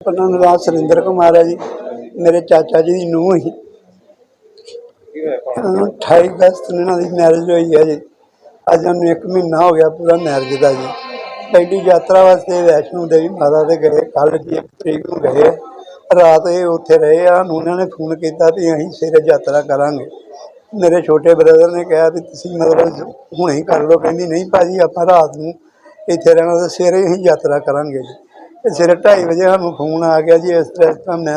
ਆਪਣਾ ਨਾਮ ਸੁਰਿੰਦਰ ਕੁਮਾਰ ਹੈ ਜੀ, ਮੇਰੇ ਚਾਚਾ ਜੀ ਦੀ ਨੂੰਹ ਸੀ। ਕੀ 28 ਅਗਸਤ ਨੂੰ ਇਹਨਾਂ ਦੀ ਮੈਰਿਜ ਹੋਈ ਹੈ ਜੀ। ਅੱਜ ਉਹਨੂੰ 1 ਮਹੀਨਾ ਹੋ ਗਿਆ ਪੂਰਾ ਮੈਰਿਜ ਦਾ ਜੀ। ਪਹਿਲੀ ਯਾਤਰਾ ਵਾਸਤੇ ਵੈਸ਼ਨੂ ਦੇਵੀ ਮਾਤਾ ਦੇ ਗਏ ਕੱਲ੍ਹ ਜੀ ਇੱਕ ਤਰੀਕ ਨੂੰ ਗਏ ਰਾਤ ਇਹ ਉੱਥੇ ਰਹੇ ਆ ਉਹਨਾਂ ਨੇ ਫੋਨ ਕੀਤਾ ਵੀ ਅਸੀਂ ਸਵੇਰੇ ਯਾਤਰਾ ਕਰਾਂਗੇ। ਮੇਰੇ ਛੋਟੇ ਬ੍ਰਦਰ ਨੇ ਕਿਹਾ ਵੀ ਤੁਸੀਂ ਮਤਲਬ ਹੁਣੇ ਹੀ ਕਰ ਲਓ, ਕਹਿੰਦੀ ਨਹੀਂ ਭਾਜੀ, ਆਪਾਂ ਰਾਤ ਨੂੰ ਇੱਥੇ ਰਹਿਣਾ ਤੇ ਸਵੇਰੇ ਹੀ ਯਾਤਰਾ ਕਰਾਂਗੇ ਜੀ। ਤੇ ਸਵੇਰੇ 2:30 ਵਜੇ ਸਾਨੂੰ ਫੋਨ ਆ ਗਿਆ ਜੀ, ਇਸ ਤਰ੍ਹਾਂ ਇਸ ਤਰ੍ਹਾਂ ਮੈਂ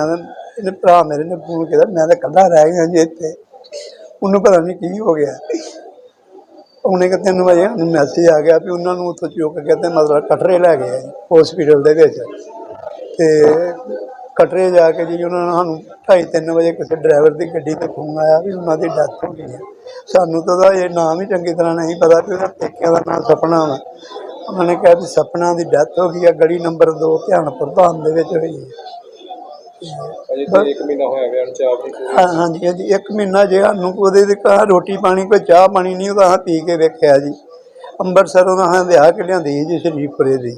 ਇਹਨੇ ਭਰਾ ਮੇਰੇ ਨੇ ਫੋਨ ਕੀਤਾ, ਮੈਂ ਤਾਂ ਇਕੱਲਾ ਰਹਿ ਗਿਆ ਜੀ ਇੱਥੇ। ਉਹਨੂੰ ਪਤਾ ਨਹੀਂ ਕੀ ਹੋ ਗਿਆ। ਉਹਨੇ ਕਿ ਤਿੰਨ ਵਜੇ ਸਾਨੂੰ ਮੈਸੇਜ ਆ ਗਿਆ ਵੀ ਉਹਨਾਂ ਨੂੰ ਉੱਥੋਂ ਚੁੱਕ ਕੇ ਤੇ ਮਤਲਬ ਕਟਰੇ ਲੈ ਗਏ ਹਸਪੀਟਲ ਦੇ ਵਿੱਚ। ਤੇ ਕਟਰੇ ਜਾ ਕੇ ਜੀ ਉਹਨਾਂ ਨੇ ਸਾਨੂੰ ਢਾਈ ਤਿੰਨ ਵਜੇ ਕਿਸੇ ਡਰਾਈਵਰ ਦੀ ਗੱਡੀ ਤੇ ਫੋਨ ਆਇਆ ਵੀ ਉਹਨਾਂ ਦੀ ਡੈਥ ਹੋ ਗਈ ਹੈ ਸਾਨੂੰ ਤਾਂ ਇਹ ਨਾਮ ਹੀ ਚੰਗੀ ਤਰ੍ਹਾਂ ਨਹੀਂ ਪਤਾ ਵੀ ਉਹਦਾ ਪੇਕਿਆਂ ਦਾ ਨਾਮ ਸਪਨਾ ਵਾ। ਉਹਨਾਂ ਨੇ ਕਿਹਾ ਵੀ ਸਪਨਾ ਦੀ ਡੈਥ ਹੋ ਗਈ ਹੈ ਗੜੀ ਨੰਬਰ 2 ਧਿਆਨਪੁਰ ਧਾਮ ਦੇ ਵਿੱਚ ਹੋਈ ਹੈ ਅਜੇ ਤੇ 1 ਮਹੀਨਾ ਹੋਇਆ ਵਿਆਹ ਨੂੰ ਚਾਹ ਪੂਰੀ ਹਾਂ ਹਾਂਜੀ ਹਾਂਜੀ ਇੱਕ ਮਹੀਨਾ ਜੇ ਸਾਨੂੰ ਉਹਦੇ ਦੇ ਘਰ ਰੋਟੀ ਪਾਣੀ ਕੋਈ ਚਾਹ ਪਾਣੀ ਨਹੀਂ ਉਹਦਾ ਹਾਂ ਪੀ ਕੇ ਵੇਖਿਆ ਜੀ। ਅੰਮ੍ਰਿਤਸਰੋਂ ਦਾ ਹਾਂ ਵਿਆਹ ਕੇ ਲਿਆਂਦੀ ਜੀ ਸ਼ਰੀਫਪੁਰੇ ਦੀ।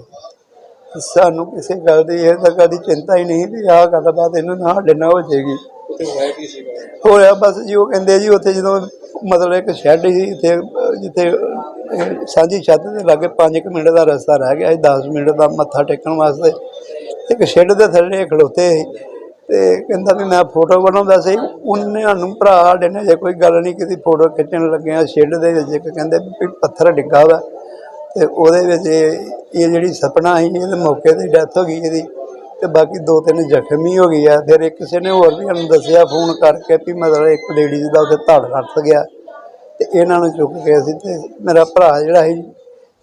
ਸਾਨੂੰ ਕਿਸੇ ਗੱਲ ਦੀ ਇਹ ਤਾਂ ਕਦੀ ਚਿੰਤਾ ਹੀ ਨਹੀਂ ਵੀ ਆਹ ਗੱਲਬਾਤ ਇਹਨਾਂ ਨਾਲ ਸਾਡੇ ਨਾਲ ਹੋ ਜਾਏਗੀ। ਹੋਇਆ ਬਸ ਜੀ ਉਹ ਕਹਿੰਦੇ ਜੀ ਉੱਥੇ ਜਦੋਂ ਮਤਲਬ ਇੱਕ ਸ਼ੈੱਡ ਸੀ ਜਿੱਥੇ ਅਹ, ਸਾਂਝੀ ਛੱਤ ਦੇ ਲਾਗੇ 5 ਮਿੰਟ ਦਾ ਰਸਤਾ ਰਹਿ ਗਿਆ ਸੀ 10 ਮਿੰਟ ਦਾ ਮੱਥਾ ਟੇਕਣ ਵਾਸਤੇ। ਇੱਕ ਸ਼ੈੱਡ ਦੇ ਥੱਲੇ ਖਲੋਤੇ ਸੀ ਤੇ ਕਹਿੰਦਾ ਵੀ ਮੈਂ ਫੋਟੋ ਬਣਾਉਂਦਾ ਸੀ। ਉਹਨੇ ਸਾਨੂੰ ਭਰਾ ਸਾਡੇ ਨੇ, ਜੇ ਕੋਈ ਗੱਲ ਨਹੀਂ ਕੀਤੀ, ਫੋਟੋ ਖਿੱਚਣ ਲੱਗਿਆ ਆ ਸ਼ੈੱਡ ਦੇ ਵਿੱਚ। ਇੱਕ ਕਹਿੰਦੇ ਵੀ ਪੱਥਰ ਡਿੱਗਾ ਵਾ ਤੇ ਉਹਦੇ ਵਿੱਚ ਇਹ ਜਿਹੜੀ ਸਪਨਾ ਸੀ ਇਹਦੇ ਮੌਕੇ ਤੇ ਡੈਥ ਹੋ ਗਈ ਇਹਦੀ। ਤੇ ਬਾਕੀ ਦੋ ਤਿੰਨ ਜ਼ਖਮੀ ਹੋ ਗਈ ਆ। ਫਿਰ ਇੱਕ ਕਿਸੇ ਨੇ ਹੋਰ ਵੀ ਸਾਨੂੰ ਦੱਸਿਆ, ਫੋਨ ਕਰਕੇ ਵੀ ਮਤਲਬ ਇੱਕ ਲੇਡੀਜ਼ ਦਾ ਉੱਥੇ ਧੜ ਲੱਟ ਗਿਆ। ਤੇ ਇਹਨਾਂ ਨੂੰ ਚੁੱਕ ਕੇ ਅਸੀਂ ਤੇ ਮੇਰਾ ਭਰਾ ਜਿਹੜਾ ਸੀ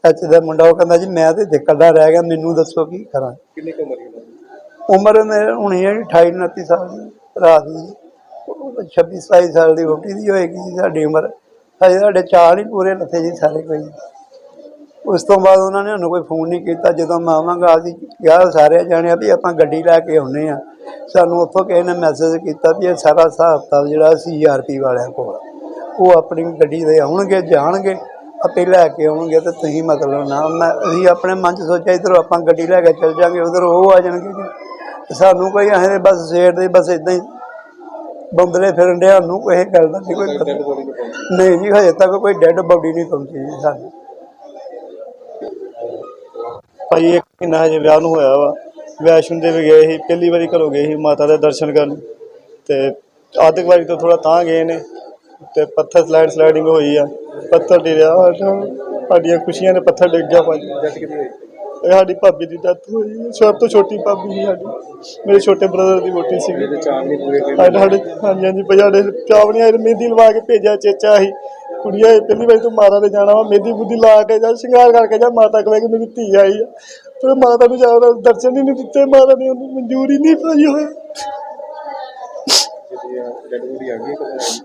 ਚਾਚੇ ਦਾ ਮੁੰਡਾ ਉਹ ਕਹਿੰਦਾ ਜੀ ਮੈਂ ਤੇ ਇਕੱਲਾ ਰਹਿ ਗਿਆ ਮੈਨੂੰ ਦੱਸੋ ਕੀ ਕਰਾਂ। ਕਿੰਨੀ ਕੁ ਉਮਰ ਸੀ ਉਮਰ ਮੇਰੇ ਹੋਣੀ ਹੈ 28 29 ਸਾਲ ਦੀ ਭਰਾ ਦੀ 26 27 ਸਾਲ ਦੀ ਵੋਟੀ ਦੀ ਹੋਏਗੀ ਜੀ ਸਾਡੀ ਉਮਰ। ਹਜੇ ਸਾਡੇ ਚਾਲ ਹੀ ਪੂਰੇ ਲੱਥੇ ਜੀ ਸਾਰੇ ਕੋਈ। ਉਸ ਤੋਂ ਬਾਅਦ ਉਹਨਾਂ ਨੇ ਸਾਨੂੰ ਕੋਈ ਫੋਨ ਨਹੀਂ ਕੀਤਾ। ਜਦੋਂ ਮੈਂ ਆਵਾਂਗਾ ਅਸੀਂ ਕਿਹਾ ਸਾਰੇ ਜਾਣਿਆ ਵੀ ਆਪਾਂ ਗੱਡੀ ਲੈ ਕੇ ਆਉਨੇ ਆ ਸਾਨੂੰ ਉੱਥੋਂ ਕਿਸੇ ਨੇ ਮੈਸੇਜ ਕੀਤਾ ਵੀ ਇਹ ਸਾਰਾ ਹਿਸਾਬ ਕਿਤਾਬ ਜਿਹੜਾ ਸੀਆਰਪੀ ਵਾਲਿਆਂ ਕੋਲ। ਉਹ ਆਪਣੀ ਗੱਡੀ ਦੇ ਆਉਣਗੇ, ਜਾਣਗੇ, ਆਪੇ ਲੈ ਕੇ ਆਉਣਗੇ ਤੇ ਤੁਸੀਂ ਮਤਲਬ ਨਾ, ਮੈਂ ਅਸੀਂ ਆਪਣੇ ਮਨ 'ਚ ਸੋਚਿਆ ਇੱਧਰੋਂ ਆਪਾਂ ਗੱਡੀ ਲੈ ਕੇ ਚੱਲ ਜਾਾਂਗੇ, ਉਧਰ ਉਹ ਆ ਜਾਣਗੇ ਜੀ। ਤੇ ਸਾਨੂੰ ਕੋਈ ਐਂ ਬਸ ਸਵੇਰ ਦੇ ਬਸ ਇਦਾਂ ਹੀ ਬੰਦਲੇ ਫਿਰਨ ਡਿਆ ਨੂੰ ਕੋਈ ਗੱਲ ਦਾ ਨਹੀਂ ਕੋਈ ਪਤਾ। ਨਹੀਂ ਜੀ, ਹਜੇ ਤੱਕ ਕੋਈ ਡੈੱਡ ਬੋਡੀ ਨਹੀਂ ਪਹੁੰਚੀ ਜੀ ਸਾਨੂੰ। ਭਾਈ, ਇੱਕ ਮਹੀਨਾ ਹਜੇ ਵਿਆਹ ਨੂੰ ਹੋਇਆ ਵਾ। ਵੈਸ਼ਨੋ ਦੇਵੀ ਗਏ ਸੀ, ਪਹਿਲੀ ਵਾਰੀ ਘਰੋਂ ਗਏ ਸੀ ਮਾਤਾ ਦੇ ਦਰਸ਼ਨ ਕਰਨ। ਤੇ ਆਦਿਕ ਵਾਰੀ ਤੋਂ ਥੋੜਾ ਤਾਂ ਗਏ ਨੇ। ਤੇ ਪੱਥਰ ਸਲਾਈਡ ਸਲਾਈਡਿੰਗ ਹੋਈ ਆ। ਪੱਥਰ ਡਿਰਿਆ ਸਾਡਾ- ਸਾਡੀਆਂ ਖੁਸ਼ੀਆਂ ਦੇ ਪੱਥਰ ਡਿੱਗ ਗਿਆ ਭਾਜੀ। ਡੈਡ ਕਿਹਦੀ ਹੋਈ? ਇਹ ਸਾਡੀ ਭਾਬੀ ਦੀ ਡੈਥ ਹੋਈ। ਸਭ ਤੋਂ ਛੋਟੀ ਭਾਬੀ ਸੀ ਸਾਡੀ। ਮੇਰੇ ਛੋਟੇ ਬ੍ਰਦਰ ਦੀ ਵੋਟੀ ਸੀਗੀ ਇਹਦੇ ਚਾਹ ਨਹੀਂ ਪੂਰੇ ਹੋਏ ਸਾਡੇ ਸਾਡੇ ਹਾਂਜੀ ਹਾਂਜੀ ਸਾਡੇ ਚਾਵਣੀਆਂ ਮਹਿੰਦੀ ਲਵਾ ਕੇ ਭੇਜਿਆ ਚੇਚਾ ਸੀ। ਕੁੜੀਆਂ ਇਹ ਪਹਿਲੀ ਵਾਰੀ ਤੂੰ ਮਾਤਾ ਦੇ ਜਾਣਾ ਵਾ। ਮਹਿੰਦੀ ਬੁੱਧੀ ਲਾ ਕੇ ਜਾ ਸ਼ਿੰਗਾਰ ਕਰਕੇ ਜਾ। ਮਾਤਾ ਕੋਲ ਕਿ ਮੇਰੀ ਧੀ ਆਈ ਆ। ਤੇ ਮਾਤਾ ਨੂੰ ਜਾ ਦਰਸ਼ਨ ਹੀ ਨਹੀਂ ਦਿੱਤੇ। ਮਾਤਾ ਨੇ ਉਹਨੂੰ ਮਨਜ਼ੂਰ ਨਹੀਂ ਪਾਈ ਹੋਇਆ ਜਿਹਦੀ ਡੈਡ ਬੋਡੀ ਆ ਗਈ ਕਦੋਂ ਆਈ?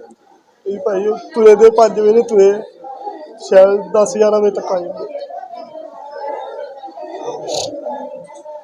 ਇਹ ਭਾਈ ਤੁਰੇ ਦੇ 5 ਵਜੇ ਤੁਰੇ। ਸ਼ਾਇਦ 10 11 ਵਜੇ ਤੱਕ ਆ ਜਾਂਦੇ।